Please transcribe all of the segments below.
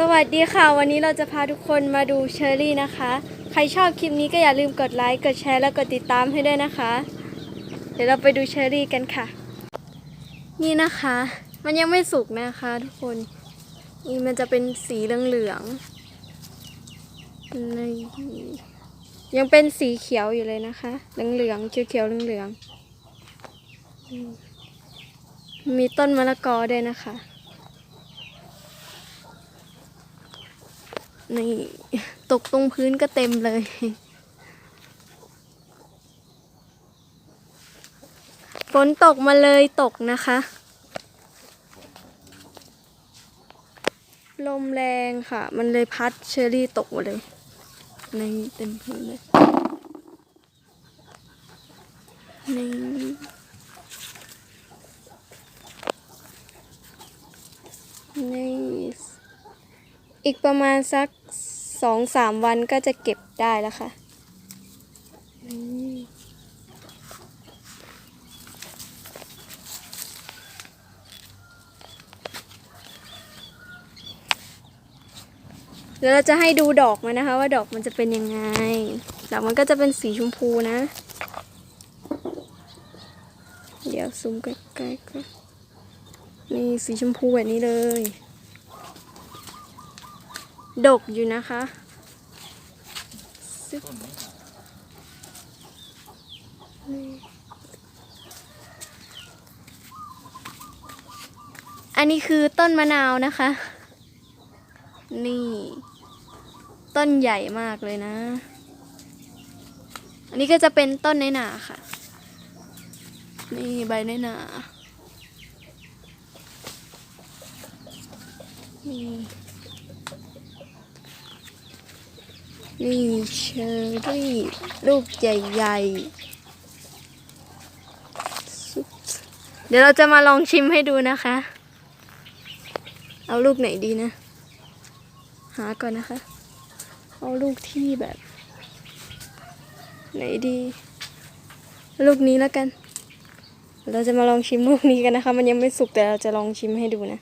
สวัสดีค่ะ วันนี้เราจะพาทุกคนมาดูเชอรี่นะคะ ใครชอบคลิปนี้ก็อย่าลืมกดไลค์กดแชร์และกดติดตามให้ด้วยนะคะ เดี๋ยวเราไปดูเชอรี่กันค่ะ นี่นะคะ มันยังไม่สุกนะคะ ทุกคนนี่มันจะเป็นสีเหลืองๆนี่ยังเป็นสีเขียวอยู่เลยนะคะ เหลืองๆเขียวๆเหลืองๆอืมมีต้นมะละกอด้วยนะคะ นี่ตกตรงพื้นก็เต็มเลย ฝนตกมาเลยตกนะคะ ลมแรงค่ะ มันเลยพัดเชอรี่ตกหมดเลยในเต็มพื้นเลยนี่นี่ อีกประมาณสักสองสามวันก็จะเก็บได้แล้วค่ะ เดี๋ยวเราจะให้ดูดอกมันนะคะ ว่าดอกมันจะเป็นยังไง ดอกมันก็จะเป็นสีชมพูนะ เดี๋ยวซูมใกล้ๆก็นี่สีชมพูแบบนี้เลย ดกอยู่นะคะอันนี้คือต้นมะนาวนะคะ นี่ ต้นใหญ่มากเลยนะ อันนี้ก็จะเป็นต้นในหนาค่ะ นี่ใบในหนานี่ นี่เชอรี่ลูกใหญ่ๆ เดี๋ยวเราจะมาลองชิมให้ดูนะคะ เอาลูกไหนดีนะ หาก่อนนะคะ เอาลูกที่แบบ ไหนดี ลูกนี้แล้วกัน เราจะมาลองชิมลูกนี้กันนะคะ มันยังไม่สุกแต่เราจะลองชิมให้ดูนะ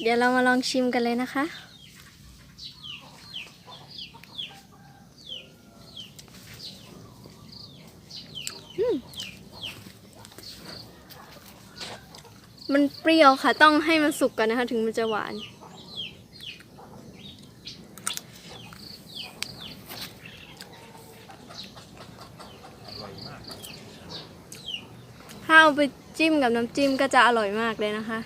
เดี๋ยวเรามาลองชิมกันเลยนะคะ มันเปรี้ยวค่ะ ต้องให้มันสุกก่อนนะคะ ถึงมันจะหวาน ถ้าเอาไปจิ้มกับน้ำจิ้มก็จะอร่อยมากเลยนะคะ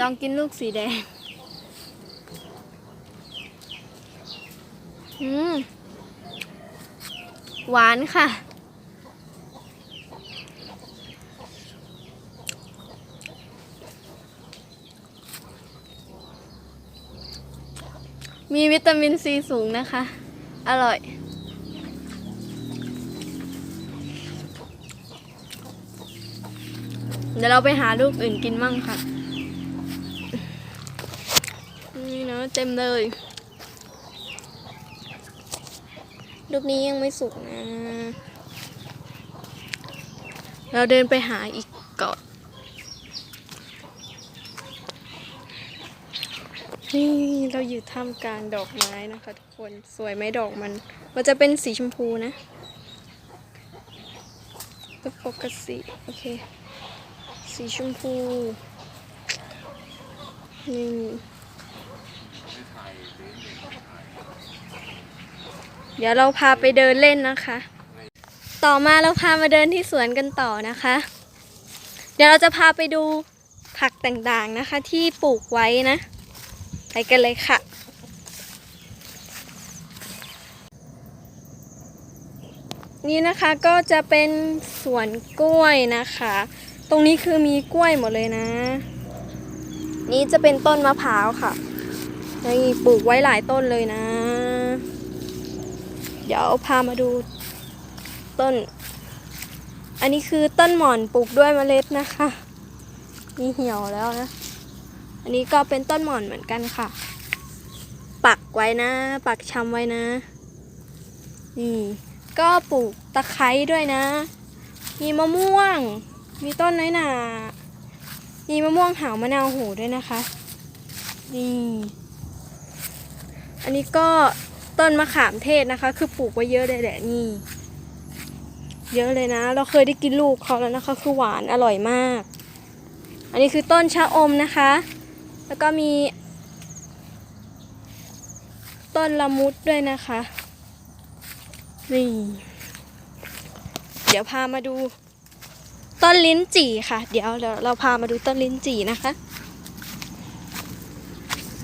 ลองกินลูกสีแดง อืม หวานค่ะ มีวิตามินซีสูงนะคะ อร่อยเดี๋ยวเราไปหาลูกอื่นกินมั่งค่ะ นี่เนาะเต็มเลย ลูกนี้ยังไม่สุกนะ เราเดินไปหาอีกเก่อนนี่เราอยู่ท่ามกลางดอกไม้นะคะทุกคนสวยไหมดอกมัน มันจะเป็นสีชมพูนะก็ปกติโอเค สีชมพูนี่ เดี๋ยวเราพาไปเดินเล่นนะคะ ต่อมาเราพามาเดินที่สวนกันต่อนะคะ เดี๋ยวเราจะพาไปดูผักต่างๆนะคะ ที่ปลูกไว้นะ ไปกันเลยค่ะนี่นะคะก็จะเป็นสวนกล้วยนะคะ ตรงนี้คือมีกล้วยหมดเลยนะ นี่จะเป็นต้นมะพร้าวค่ะนี่ปลูกไว้หลายต้นเลยนะ เดี๋ยวพามาดูต้น อันนี้คือต้นหมอนปลูกด้วยเมล็ดนะคะนี่เหี่ยวแล้วนะ อันนี้ก็เป็นต้นหมอนเหมือนกันค่ะ ปักไว้นะ ปักชำไว้นะ นี่ ก็ปลูกตะไคร้ด้วยนะ มีมะม่วง มีต้นน้อยหนามีมะม่วงหาวมะนาวโหด้วยนะคะ นี่ อันนี้ก็ ต้นมะขามเทศนะคะ คือปลูกไว้เยอะเลยแหละนี่ เยอะเลยนะ เราเคยได้กินลูกเขาแล้วนะคะ คือหวานอร่อยมาก อันนี้คือต้นชะอมนะคะ แล้วก็มี ต้นละมุดด้วยนะคะนี่เดี๋ยวพามาดูต้นลิ้นจี่ค่ะ เดี๋ยวเดี๋ยวเราพามาดูต้นลิ้นจี่นะคะ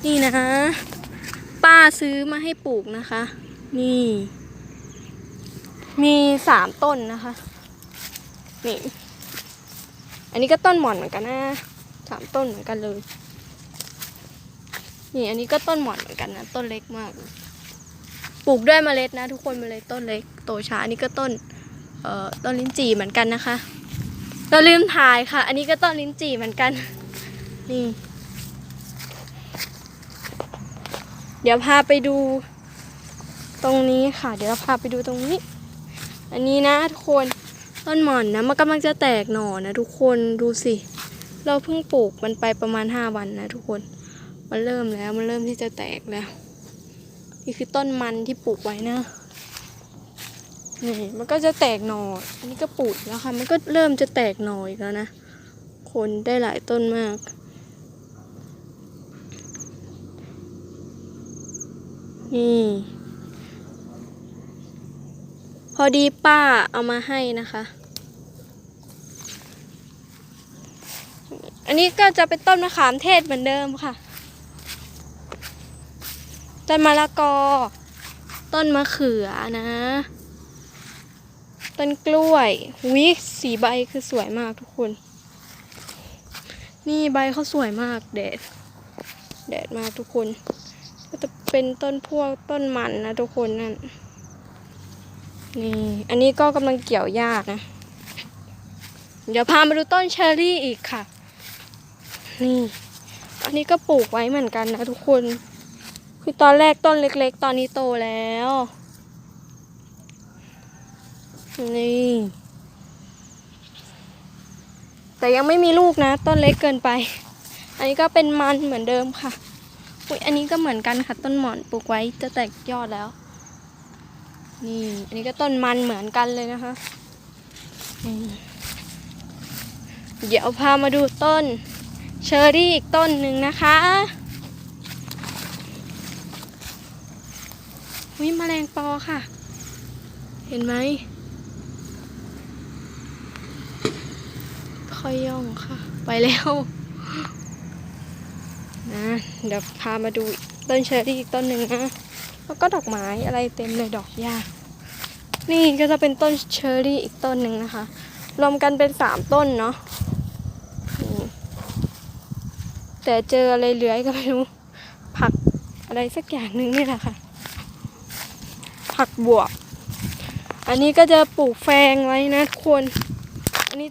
นี่นะ ป้าซื้อมาให้ปลูกนะคะ นี่ มีสามต้นนะคะ นี่ อันนี้ก็ต้นหมอนเหมือนกันนะสามต้นเหมือนกันเลย นี่อันนี้ก็ต้นหมอนเหมือนกันนะ ต้นเล็กมาก ปลูกด้วยเมล็ดนะ ทุกคนเมล็ดต้นเล็ก โตช้าอันนี้ก็ต้น เอ่อ ต้นลิ้นจี่เหมือนกันนะคะ เราลืมถ่ายค่ะ อันนี้ก็ต้นลิ้นจี่เหมือนกัน นี่ เดี๋ยวพาไปดูตรงนี้ค่ะ เดี๋ยวเราพาไปดูตรงนี้ อันนี้นะทุกคนต้นหม่อนนะมันกำลังจะแตกหน่อนะทุกคนดูสิ เราเพิ่งปลูกมันไปประมาณห้าวันนะทุกคน มันเริ่มแล้วมันเริ่มที่จะแตกแล้ว นี่คือต้นมันที่ปลูกไว้นะนี่มันก็จะแตกหน่ออันนี้ก็ปลูกแล้วค่ะ มันก็เริ่มจะแตกหน่ออีกแล้วนะ คนได้หลายต้นมาก นี่ พอดีป้าเอามาให้นะคะ อันนี้ก็จะเป็นต้นมะขามเทศเหมือนเดิมค่ะ ต้นมะละกอ ต้นมะเขือนะ ต้นกล้วยวิสีใบคือสวยมากทุกคน นี่ใบเขาสวยมากแดดแดดมากทุกคน ก็จะ เป็นต้นพวกต้นมันนะทุกคนนั่น นี่ อันนี้ก็กำลังเกี่ยวหญ้านะ เดี๋ยวพามาดูต้นเชอร์รี่อีกค่ะ นี่ อันนี้ก็ปลูกไว้เหมือนกันนะทุกคน คือตอนแรกต้นเล็กๆ ตอนนี้โตแล้ว นี่ แต่ยังไม่มีลูกนะ ต้นเล็กเกินไป อันนี้ก็เป็นมันเหมือนเดิมค่ะ อุ้ยอันนี้ก็เหมือนกันค่ะต้นหมอนปลูกไว้จะแตกยอดแล้ว นี่ อันนี้ก็ต้นมันเหมือนกันเลยนะคะเดี๋ยวพามาดูต้นเชอร์รี่อีกต้นหนึ่งนะคะวิแมลงปอค่ะ เห็นไหมค่อยย่องค่ะ ไปแล้ว นะเดี๋ยวพามาดูต้นเชอร์รี่อีกต้นหนึ่งนะแล้วก็ดอกไม้อะไรเต็มเลยดอกหญ้านี่ก็จะเป็นต้นเชอร์รี่อีกต้นหนึ่งนะคะ รวมกันเป็นสามต้นเนาะแต่เจออะไรเหลือยก็ไม่รู้ ผักอะไรสักอย่างหนึ่งนี่แหละค่ะ ผักบวบอันนี้ก็จะปลูกแฟงไว้นะคน อันนี้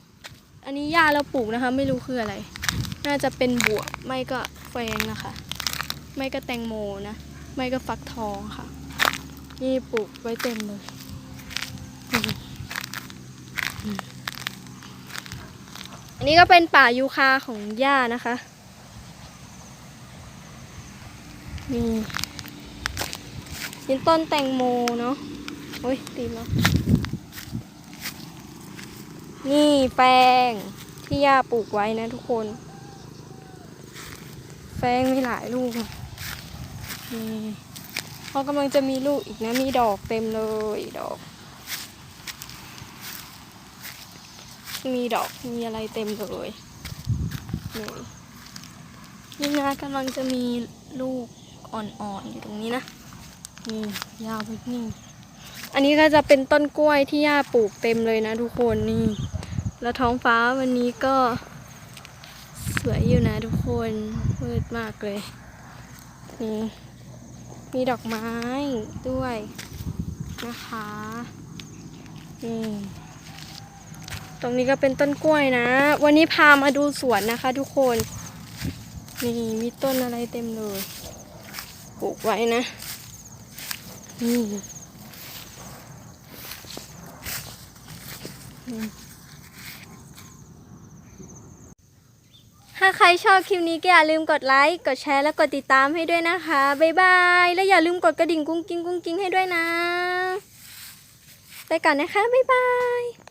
อันนี้หญ้าเราปลูกนะคะ ไม่รู้คืออะไร น่าจะเป็นบวบไม่ก็ ฟงนะคะ ไม่ก็แตงโมนะ ไม่ก็ฟักทองค่ะ นี่ปลูกไว้เต็มเลยอันนี้ก็เป็นป่ายูคาของย่านะคะนี่เป็นต้นแตงโมเนาะโอ้ยตีมานี่แปลงที่ย่าปลูกไว้นะทุกคน งมีหลายลูกนี่เขากำลังจะมีลูกอีกนะ มีดอกเต็มเลยดอก มีดอกมีอะไรเต็มเลยนี่นี่นะกำลังจะมีลูกอ่อนๆอยู่ตรงนี้นะนี่ยาวไปนี่อันนี้ก็จะเป็นต้นกล้วยที่ย่าปลูกเต็มเลยนะทุกคนนี่ แล้วท้องฟ้าวันนี้ก็ วยอยู่นะทุกคนมืดมากเลยนี่มีดอกไม้ด้วยนะคะนี่ตรงนี้ก็เป็นต้นกล้วยนะ วันนี้พามาดูสวนนะคะ ทุกคนนี่มีต้นอะไรเต็มเลยปลูกไว้นะนี่นี่ ถ้าใครชอบคลิปนี้ก็อย่าลืมกดไลค์ กดแชร์ และกดติดตามให้ด้วยนะคะ บ๊ายบาย และอย่าลืมกดกระดิ่งกุ้งกิ้งกุ้งกิ้งให้ด้วยนะ ไปก่อนนะคะ บ๊ายบาย